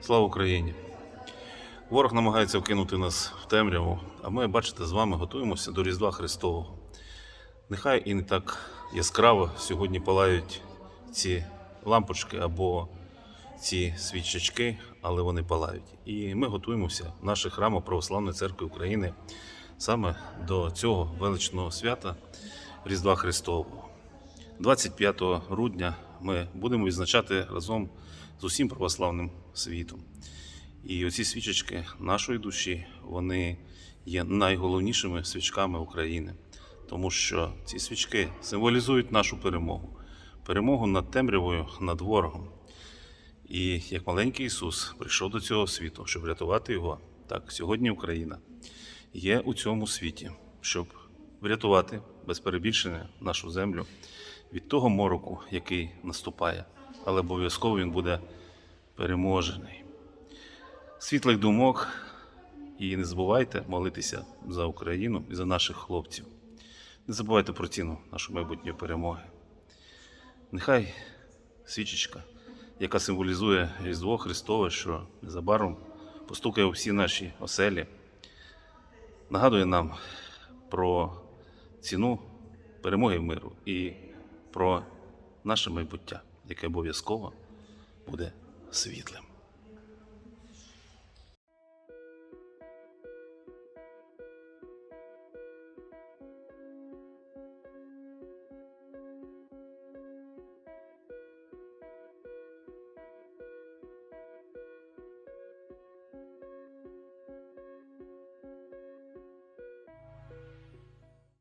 Слава Україні! Ворог намагається вкинути нас в темряву, а ми, бачите, з вами готуємося до Різдва Христового. Нехай і не так яскраво сьогодні палають ці лампочки або ці свічечки, але вони палають. І ми готуємося в наших храмах Православної церкви України саме до цього величного свята Різдва Христового. 25 грудня ми будемо відзначати разом з усім православним світом. І оці свічечки нашої душі вони є найголовнішими свічками України, тому що ці свічки символізують нашу перемогу, перемогу над темрявою, над ворогом. І як маленький Ісус прийшов до цього світу, щоб рятувати його, так сьогодні Україна є у цьому світі, щоб врятувати без перебільшення нашу землю від того мороку, який наступає, але обов'язково він буде переможений. Світлих думок і не забувайте молитися за Україну і за наших хлопців. Не забувайте про ціну нашої майбутньої перемоги. Нехай свічечка, яка символізує Різдво Христове, що незабаром постукає у всі наші оселі, нагадує нам про ціну перемоги миру і про наше майбуття, яке обов'язково буде світлим.